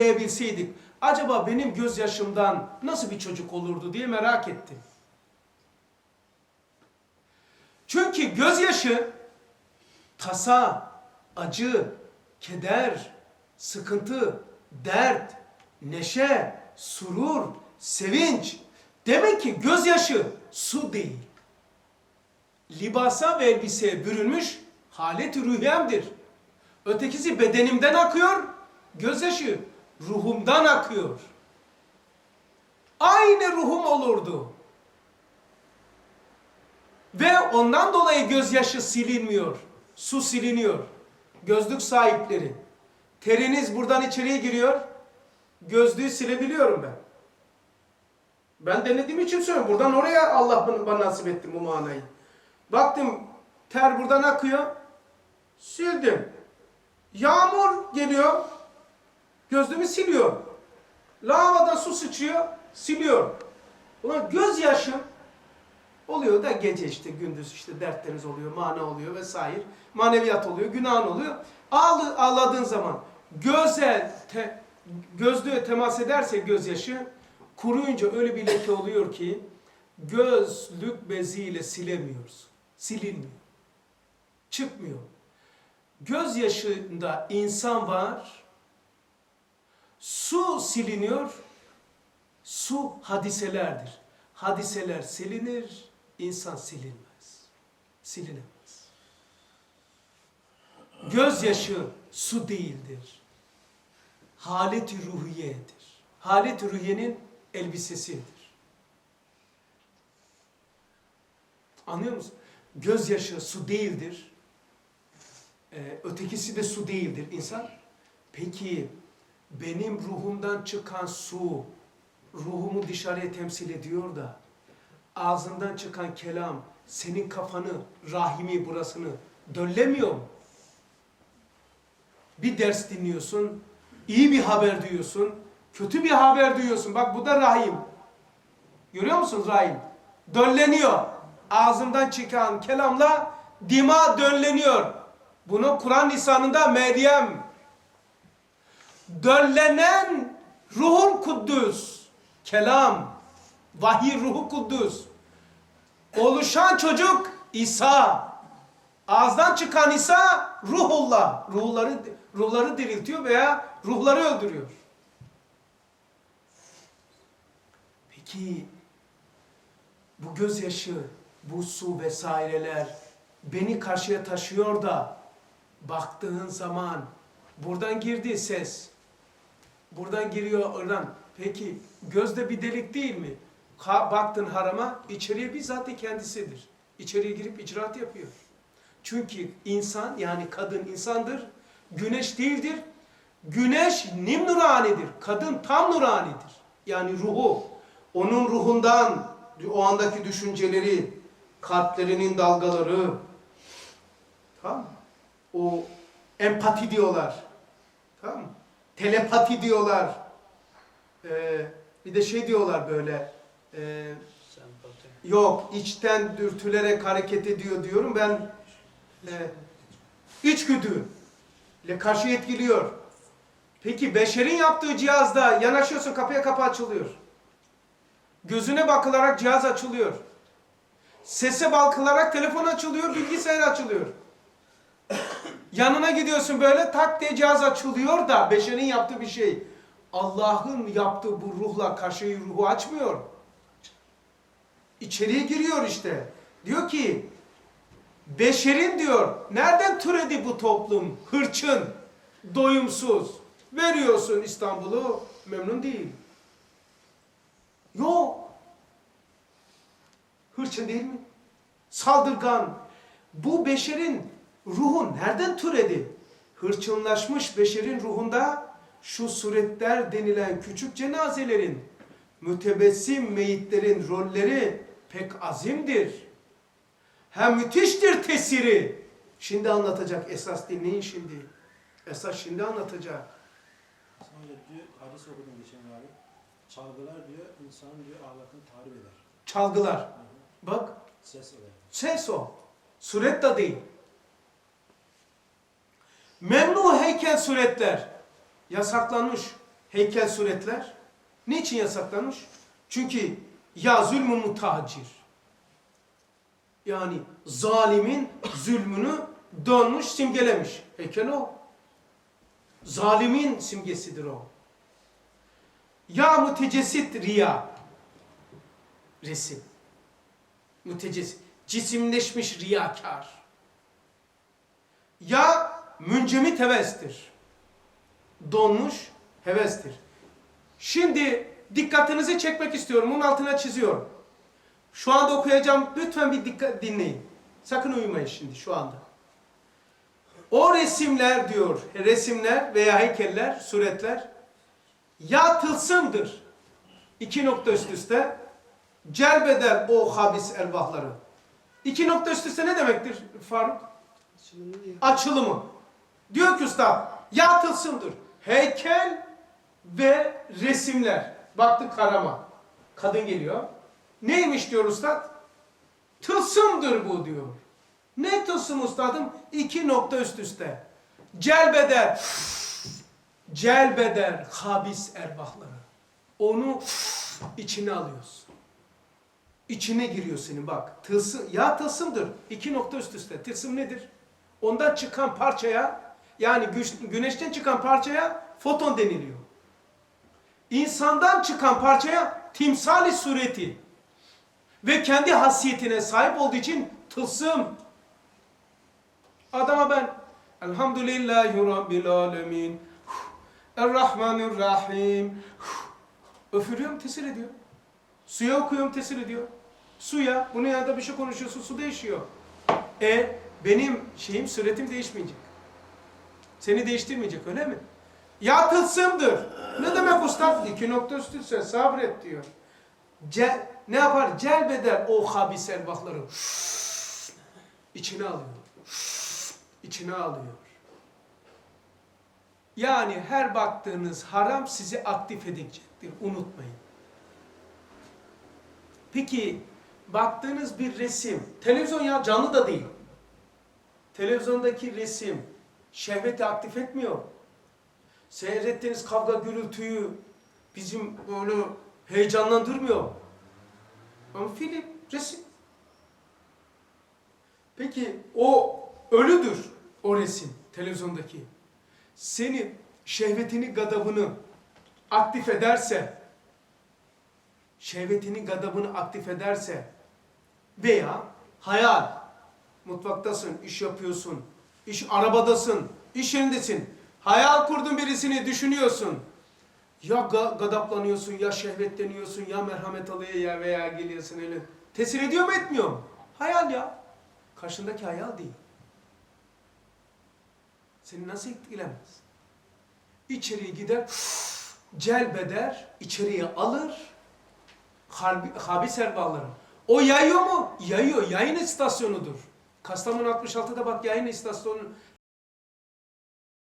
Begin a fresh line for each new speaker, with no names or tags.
bilseydik acaba benim gözyaşımdan nasıl bir çocuk olurdu diye merak ettim. Çünkü gözyaşı tasa, acı, keder, sıkıntı, dert, neşe, surur, sevinç. Demek ki gözyaşı su değil. Libasa ve elbiseye bürünmüş halet-i rühyemdir. Ötekisi bedenimden akıyor, gözyaşı ruhumdan akıyor. Aynı ruhum olurdu. Ve ondan dolayı gözyaşı silinmiyor. Su siliniyor. Gözlük sahipleri. Teriniz buradan içeriye giriyor. Gözlüğü silebiliyorum ben. Ben denediğim için söylüyorum. Buradan oraya Allah bana, bana nasip etti bu manayı. Baktım ter buradan akıyor. Sildim. Yağmur geliyor. Gözlüğümü siliyor. Lavadan su sıçıyor. Siliyor. Ulan gözyaşı oluyor da gece işte gündüz işte dertleriniz oluyor, mana oluyor vesaire. Maneviyat oluyor, günahın oluyor. Ağlı, ağladığın zaman göze, te, gözlüğe temas ederse gözyaşı kuruyunca öyle bir leke oluyor ki gözlük beziyle silemiyoruz. Silinmiyor. Çıkmıyor. Gözyaşında insan var. Su siliniyor. Su hadiselerdir. Hadiseler silinir, insan silinmez. Silinemez. Gözyaşı su değildir. Haleti ruhiyedir. Haleti ruhiyenin elbisesidir. Anlıyor musun? Gözyaşı su değildir. Ee, ötekisi de su değildir insan. Peki benim ruhumdan çıkan su ruhumu dışarıya temsil ediyor da ağzından çıkan kelam senin kafanı, rahimi burasını döllemiyor mu? Bir ders dinliyorsun, iyi bir haber duyuyorsun, kötü bir haber duyuyorsun. Bak bu da rahim. Görüyor musunuz rahim? Dölleniyor. Ağzımdan çıkan kelamla dima dölleniyor. Bunu Kur'an lisanında Meryem. Döllenen ruhun kuddüs. Kelam. Vahiy ruhu kuddüs. Oluşan çocuk İsa. Ağızdan çıkan İsa ruhullah. Ruhları, ruhları diriltiyor veya ruhları öldürüyor. Peki bu gözyaşı, bu su vesaireler beni karşıya taşıyor da baktığın zaman buradan girdi ses. Buradan giriyor oradan. Peki gözde bir delik değil mi? Ka baktın harama içeriye bizzat kendisidir. İçeriye girip icraat yapıyor. Çünkü insan yani kadın insandır. Güneş değildir. Güneş nim nuranidir. Kadın tam nuranidir. Yani ruhu. Onun ruhundan o andaki düşünceleri, kalplerinin dalgaları, tamam? O empati diyorlar. Telepati diyorlar. Ee, bir de şey diyorlar böyle. E, yok içten dürtülerek hareket ediyor diyorum ben. E, içgüdü ile karşı etkiliyor. Peki beşerin yaptığı cihazda yanaşıyorsun kapıya kapı açılıyor. Gözüne bakılarak cihaz açılıyor. Sese bakılarak telefon açılıyor, bilgisayar açılıyor. Yanına gidiyorsun böyle tak diye cihaz açılıyor da beşerin yaptığı bir şey. Allah'ın yaptığı bu ruhla karşıyı ruhu açmıyor. İçeriye giriyor işte. Diyor ki beşerin diyor nereden türedi bu toplum? Hırçın, doyumsuz. Veriyorsun İstanbul'u memnun değil. Yok. Hırçın değil mi? Saldırgan. Bu beşerin ruhu nereden türedi? Hırçınlaşmış beşerin ruhunda şu suretler denilen küçük cenazelerin, mütebessim meyitlerin rolleri pek azimdir. Hem müthiştir tesiri. Şimdi anlatacak esas dinleyin şimdi. Esas şimdi anlatacak.
Sonra diyor, hadis okudum geçen abi. Çalgılar diyor, insanın diyor ahlakını tahrip eder.
Çalgılar.
Hı hı.
Bak
Ses eder.
ses o. Suret de değil. Heykel suretler yasaklanmış. heykel suretler niçin yasaklanmış? Çünkü ya zulmü mutacir. Yani zalimin zulmünü dönmüş, simgelemiş. Heykel o. Zalimin simgesidir o. Ya mütecessit riya. Resim. Mütecessit. Cisimleşmiş riyakar. Ya müncemit hevestir. Donmuş hevestir. Şimdi dikkatinizi çekmek istiyorum. Bunun altına çiziyorum. Şu anda okuyacağım. Lütfen bir dikkat dinleyin. Sakın uyumayın şimdi şu anda. O resimler diyor, resimler veya heykeller, suretler ya tılsımdır. İki nokta üst üste celbeder o habis ervahları. İki nokta üst üste ne demektir Faruk?
Diyor?
Açılımı. Diyor ki usta ya tılsımdır. Heykel ve resimler. Baktık karama. Kadın geliyor. Neymiş diyor ustad? Tılsımdır bu diyor. Ne tılsım ustadım? İki nokta üst üste. Celbeder. Celbeder habis erbahları. Onu içine alıyorsun. İçine giriyor senin bak. Tılsım, ya tılsımdır. İki nokta üst üste. Tılsım nedir? Ondan çıkan parçaya yani güneşten çıkan parçaya foton deniliyor. İnsandan çıkan parçaya timsali sureti ve kendi hasiyetine sahip olduğu için tılsım. Adama ben Elhamdülillahi Rabbil Alemin Errahmanirrahim Öfürüyorum tesir ediyor. Suya okuyorum tesir ediyor. Suya, bunun yanında bir şey konuşuyorsun su değişiyor. E benim şeyim suretim değişmeyecek. Seni değiştirmeyecek öyle mi? Ya tılsımdır. Ne demek usta? İki nokta üst üste sabret diyor. Ce, ne yapar? Celbeder o habis erbahları. İçine alıyor. İçine alıyor. Yani her baktığınız haram sizi aktif edecektir. Unutmayın. Peki baktığınız bir resim, televizyon ya canlı da değil. Televizyondaki resim şehveti aktif etmiyor. Seyrettiğiniz kavga gürültüyü bizim böyle heyecanlandırmıyor. Ama film, resim. Peki o ölüdür o resim televizyondaki. Seni şehvetini gadabını aktif ederse şehvetini gadabını aktif ederse veya hayal mutfaktasın, iş yapıyorsun, iş arabadasın, iş yerindesin. Hayal kurdun birisini düşünüyorsun. Ya ga- gadaplanıyorsun, ya şehvetleniyorsun, ya merhamet alıyor ya veya geliyorsun öyle. Tesir ediyor mu etmiyor mu? Hayal ya. Karşındaki hayal değil. Seni nasıl etkilemez? İçeriye gider, celbeder, içeriye alır, harbi, habis erbağları. O yayıyor mu? Yayıyor. Yayın istasyonudur. Kastamonu 66'da bak yayın istasyonu